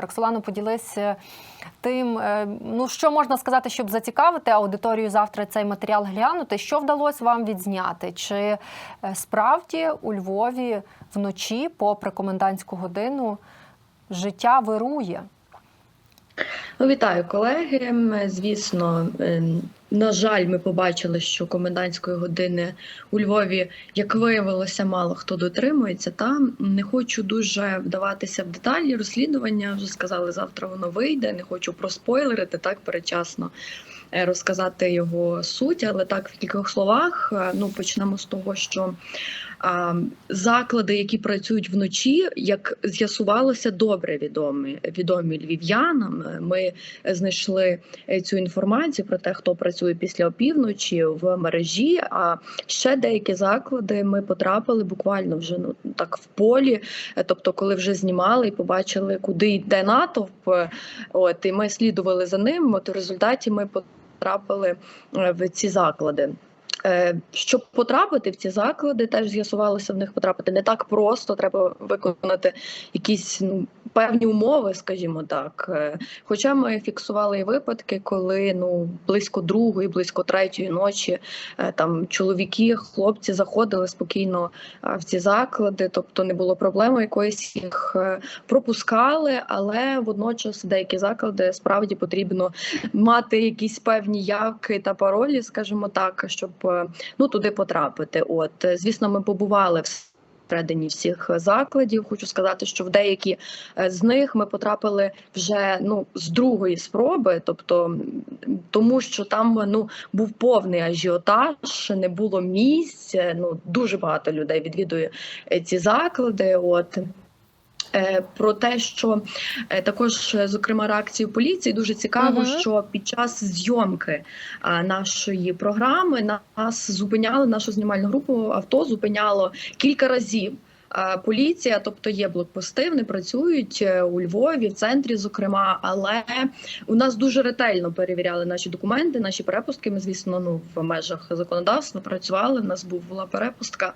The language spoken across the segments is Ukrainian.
Роксолано, поділись е, тим, е, ну що можна сказати, щоб зацікавити аудиторію завтра цей матеріал глянути. Що вдалося вам відзняти? Чи е, справді у Львові вночі, попри комендантську годину, життя вирує? Ну, вітаю, колеги. Звісно, ем, на жаль, ми побачили, що комендантської години у Львові, як виявилося, мало хто дотримується. Та не хочу дуже вдаватися в деталі розслідування. Вже сказали, завтра воно вийде. Не хочу проспойлерити так передчасно е, розказати його суть, але так в кількох словах. Е, Ну почнемо з того, що заклади, які працюють вночі, як з'ясувалося, добре відомі відомі львів'янам. Ми знайшли е, цю інформацію про те, хто працює після опівночі в мережі. А ще деякі заклади ми потрапили буквально вже ну так в полі. Е, Тобто, коли вже знімали і побачили, куди йде натовп. е, От і ми слідували за ним. От в результаті ми потрапили в ці заклади. Е, Щоб потрапити в ці заклади, теж з'ясувалося в них потрапити не так просто. Треба виконати якісь ну, певні умови, скажімо так. Е, Хоча ми фіксували і випадки, коли ну близько другої, близько третьої ночі е, там чоловіки, хлопці заходили спокійно в ці заклади, тобто не було проблеми якоїсь їх пропускали, але водночас деякі заклади справді потрібно мати якісь певні явки та паролі, скажімо так, щоб ну туди потрапити. От звісно, ми побували в. Всередині всіх закладів хочу сказати, що в деякі е, з них ми потрапили вже ну з другої спроби, тобто тому, що там ну був повний ажіотаж, не було місць. Ну дуже багато людей відвідує е, ці заклади. От Про те, що е, також, е, зокрема, реакцію поліції дуже цікаво, Мгм. що під час зйомки нашої програми нас зупиняли нашу знімальну групу. Авто зупиняло кілька разів. А, Поліція, тобто є блокпости, вони працюють е, у Львові, в центрі, зокрема, але у нас дуже ретельно перевіряли наші документи, наші перепустки. Ми, звісно, ну в межах законодавства працювали. У нас була перепустка.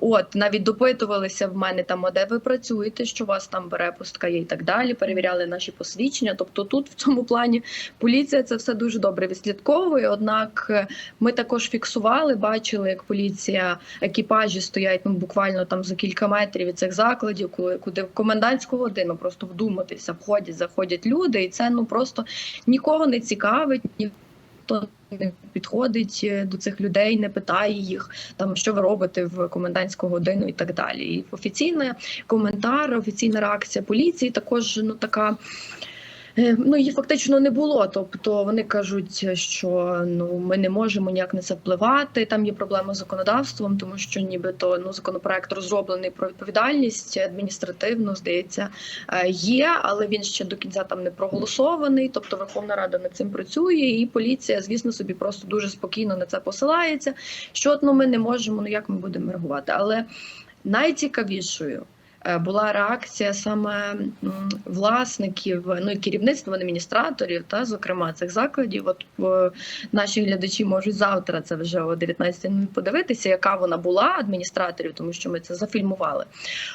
От навіть допитувалися в мене там, а де ви працюєте, що у вас там перепустка є і так далі. Перевіряли наші посвідчення. Тобто, тут в цьому плані поліція це все дуже добре відслідковує. Однак е, ми також фіксували, бачили, як поліція екіпажі стоять ну буквально там за кілька метрів від цих закладів, куди в комендантську годину просто вдуматися, входять, заходять люди, і це ну просто нікого не цікавить. Ніхто не підходить е, до цих людей, не питає їх там, що ви робите в комендантську годину і так далі. І офіційний коментар, офіційна реакція поліції також ну така. Е, Ну, її фактично не було. Тобто вони кажуть, що ну ми не можемо ніяк на це впливати. Там є проблема з законодавством, тому що нібито ну законопроект розроблений про відповідальність адміністративно, здається, е, є, але він ще до кінця там не проголосований. Тобто Верховна Рада над цим працює, і поліція, звісно, собі просто дуже спокійно на це посилається. Що ну, ми не можемо, ну як ми будемо реагувати? Але найцікавішою була реакція саме власників, ну і керівництва адміністраторів, та зокрема цих закладів. От е, наші глядачі можуть завтра це вже о 19 подивитися, яка вона була адміністраторів, тому що ми це зафільмували.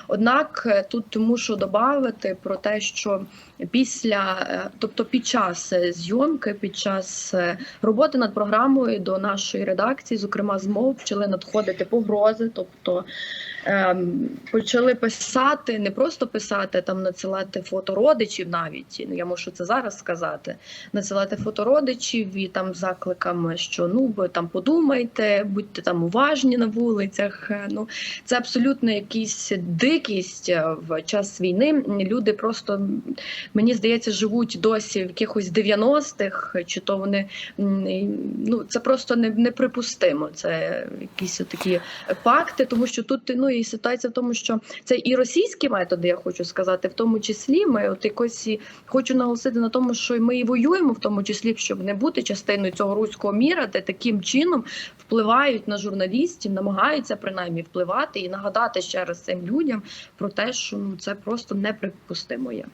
Однак е, тут мушу додати про те, що після, е, тобто під час е, зйомки, під час е, роботи над програмою до нашої редакції, зокрема з мов, почали надходити погрози, тобто ем, почали писати, не просто писати, там надсилати фото родичів навіть. Ну я можу це зараз сказати. Надсилати фото родичів і там закликами, що ну ви там подумайте, будьте там уважні на вулицях. Е, Ну це абсолютно якась дикість е, в час війни. Люди просто мені здається живуть досі в якихось 90-х, чи то вони ну це просто не, неприпустимо. Це якісь такі факти, тому що тут ну і ситуація в тому, що це і російські методи, я хочу сказати, в тому числі ми от якось хочу наголосити на тому, що ми і воюємо в тому числі, щоб не бути частиною цього руського міра, де таким чином впливають на журналістів, намагаються принаймні впливати і нагадати ще раз цим людям про те, що ну це просто неприпустимо є.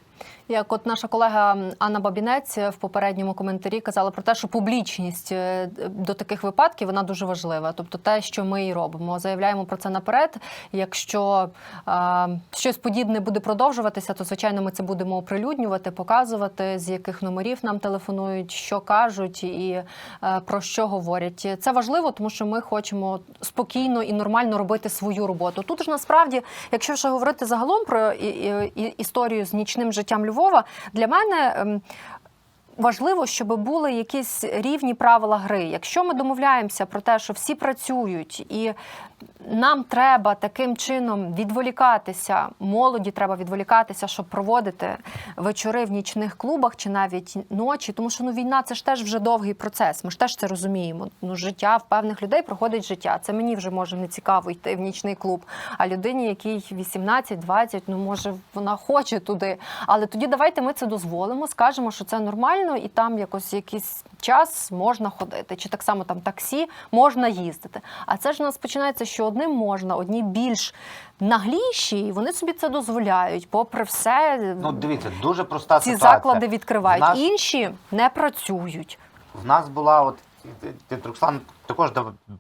Як от наша колега Анна Бабінець в попередньому коментарі казала про те, що публічність е, до таких випадків вона дуже важлива. Тобто те, що ми і робимо, заявляємо про це наперед. Якщо е, щось подібне буде продовжуватися, то звичайно ми це будемо оприлюднювати, показувати, з яких номерів нам телефонують, що кажуть і е, про що говорять. Це важливо, тому що ми хочемо спокійно і нормально робити свою роботу. Тут ж насправді, якщо ще говорити загалом про історію з нічним життям Львова, для мене. Важливо, щоб були якісь рівні правила гри. Якщо ми домовляємося про те, що всі працюють, і нам треба таким чином відволікатися, молоді треба відволікатися, щоб проводити вечори в нічних клубах чи навіть ночі, тому що ну війна це ж теж вже довгий процес. Ми ж теж це розуміємо. Ну життя в певних людей проходить життя. Це мені вже може не цікаво йти в нічний клуб. А людині, якій 18-20, ну може вона хоче туди. Але тоді давайте ми це дозволимо, скажемо, що це нормально, і там якось якийсь час можна ходити. Чи так само там таксі можна їздити. А це ж у нас починається, що одним можна, одні більш нагліші, і вони собі це дозволяють, попри все. Ну, дивіться, дуже проста ці ситуація. заклади відкривають. Нас, Інші не працюють. в нас була, от ти- також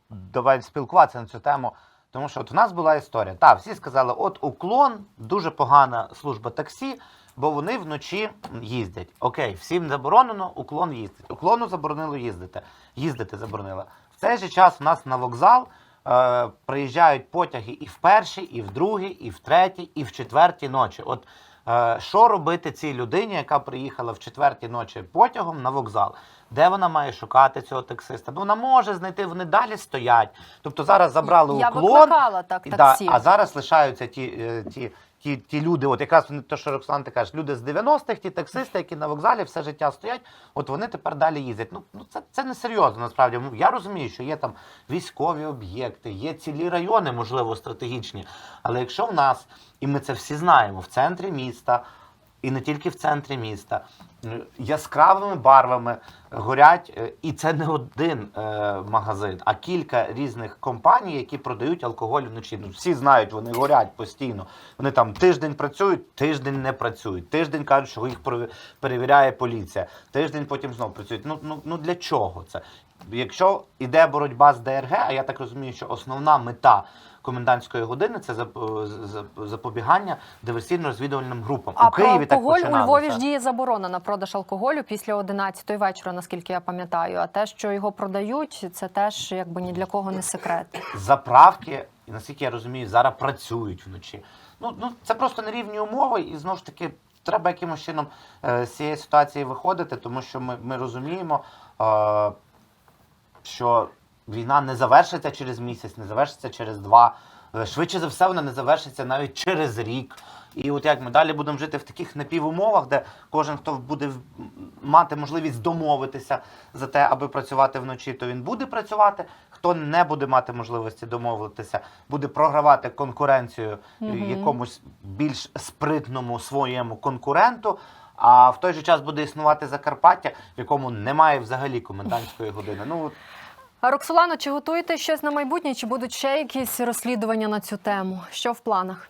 давай спілкуватися на цю тему. Тому що от в нас була історія. Так, всі сказали, от уклон дуже погана служба таксі, бо вони вночі їздять. Окей, всім заборонено, уклон їздить. Уклону заборонило їздити. Їздити заборонило. В цей же час у нас на вокзал е, приїжджають потяги і в першій, і в другій, і в третій, і в четвертій ночі. От е, що робити цій людині, яка приїхала в четвертій ночі потягом на вокзал? Де вона має шукати цього таксиста? Ну, вона може знайти, вони далі стоять. Тобто зараз забрали Я уклон. викликала так І таксі. Да, а зараз лишаються ті, е, ті, ті, ті люди, от якраз не те, що Роксан, ти кажеш, люди з 90-х, ті таксисти, які на вокзалі все життя стоять, от вони тепер далі їздять. Ну, ну це, це не серйозно, насправді. Ну, Я розумію, що є там військові об'єкти, є цілі райони, можливо, стратегічні. Але якщо в нас, і ми це всі знаємо, в центрі міста, і не тільки в центрі міста, е, яскравими барвами горять, е, і це не один е, магазин, а кілька різних компаній, які продають алкоголь вночі. Ну, всі знають, вони горять постійно. Вони там тиждень працюють, тиждень не працюють. Тиждень кажуть, що їх перевіряє поліція. Тиждень потім знов працюють. Ну, ну, ну для чого це? Якщо йде боротьба з ДРГ, а я так розумію, що основна мета комендантської години це зап- запобігання диверсійно-розвідувальним групам. А у Києві про так у. Львові ж діє заборона на продаж алкоголю після 11 вечора, наскільки я пам'ятаю. А те, що його продають, це теж якби ні для кого не секрет. заправки, наскільки я розумію, зараз працюють вночі. Ну, ну це просто нерівні умови, і знову ж таки треба якимось чином е, з цієї ситуації виходити, тому що ми, ми розуміємо, е, що війна не завершиться через місяць, не завершиться через два. Е, Швидше за все, вона не завершиться навіть через рік. І от як ми далі будемо жити в таких напівумовах, де кожен, хто буде мати можливість домовитися за те, аби працювати вночі, то він буде працювати. Хто не буде мати можливості домовитися, буде програвати конкуренцію Мгм. якомусь більш спритному своєму конкуренту. А в той же час буде існувати Закарпаття, в якому немає взагалі комендантської години. Ну Роксолано, чи готуєте щось на майбутнє? Чи будуть ще якісь розслідування на цю тему? Що в планах?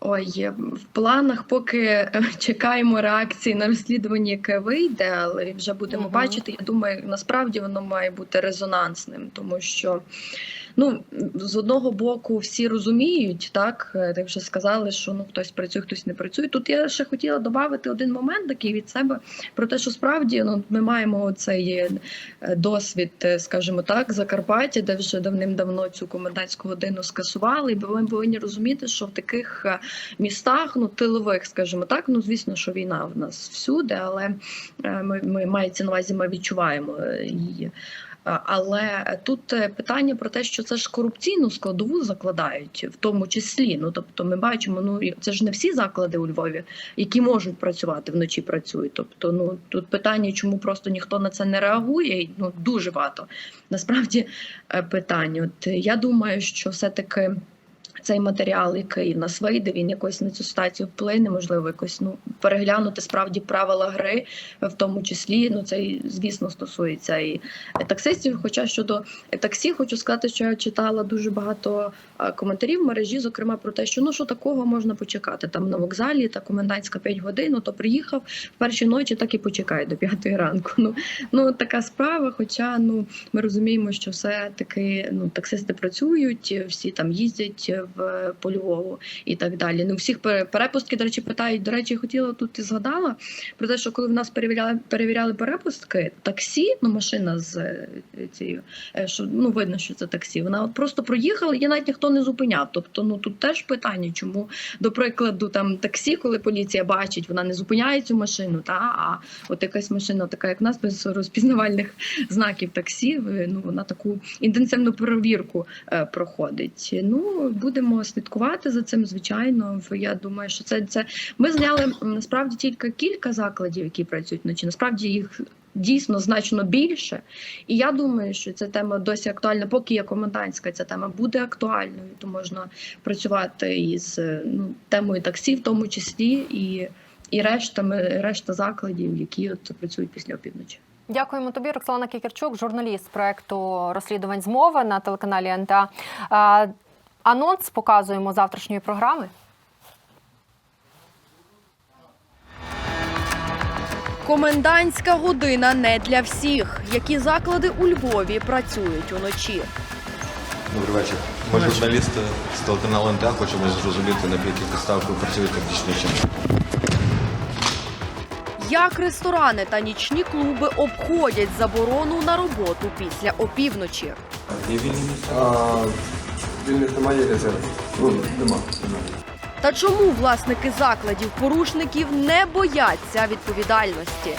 Ой, в планах поки е, чекаємо реакції на розслідування, яке вийде, але вже будемо угу. бачити. Я думаю, насправді воно має бути резонансним, тому що ну з одного боку всі розуміють, так е, так вже сказали, що ну хтось працює, хтось не працює. Тут я ще хотіла додати один момент такий від себе про те, що справді ну ми маємо цей е, досвід, е, скажімо так, Закарпаття, де вже давним-давно цю комендантську годину скасували, і ми повинні розуміти, що в таких містах, ну тилових, скажімо так, ну звісно, що війна в нас всюди, але ми, ми мається на увазі, ми відчуваємо її. А, Але тут е, питання про те, що це ж корупційну складову закладають, в тому числі. Ну тобто, ми бачимо, ну це ж не всі заклади у Львові, які можуть працювати вночі, працюють. Тобто, ну тут питання, чому просто ніхто на це не реагує, ну дуже багато. Насправді питання. питань. От е, я думаю, що все таки. Цей матеріал, який нас вийде, він якось на цю ситуацію вплине, можливо, якось ну переглянути справді правила гри, в тому числі. Ну це звісно стосується і таксистів. Хоча щодо таксі, хочу сказати, що я читала дуже багато е, коментарів в мережі, зокрема про те, що ну що такого можна почекати там на вокзалі, та комендантська 5 годин, ну то приїхав в першій ночі, так і почекає до 5 ранку. Ну ну така справа. Хоча ну ми розуміємо, що все таки ну таксисти працюють, всі там їздять в по Львову і так далі. Ну всіх перепустки, до речі, питають. До речі, хотіла тут і згадала про те, що коли в нас перевіряли перевіряли перепустки, таксі, ну машина з е, цією, е, що ну видно, що це таксі. Вона от просто проїхала, і навіть ніхто не зупиняв. Тобто, ну тут теж питання, чому до прикладу там таксі, коли поліція бачить, вона не зупиняє цю машину, та а от якась машина, така як в нас, без розпізнавальних знаків таксі, ну вона таку інтенсивну перевірку е, проходить. Ну будемо слідкувати за цим. Звичайно, я думаю, що це це ми зняли насправді тільки кілька закладів, які працюють вночі. Насправді їх. Дійсно значно більше, і я думаю, що ця тема досі актуальна. Поки є комендантська, ця тема буде актуальною, то можна працювати із е, ну, темою таксі, в тому числі, і, і рештами, решта закладів, які от працюють після опівночі. Дякуємо тобі, Роксолана Кікерчук, журналіст проекту розслідувань змови на телеканалі НТА. Анонс показуємо завтрашньої програми. Комендантська година не для всіх. Які заклади у Львові працюють уночі? Добрий вечір. Ми журналісти з телеканалу НТА хочемо зрозуміти, на яких підставах ви працюєте в. Як ресторани та нічні клуби обходять заборону на роботу після опівночі? А, немає резерв. Ну, нема. Та чому власники закладів порушників не бояться відповідальності?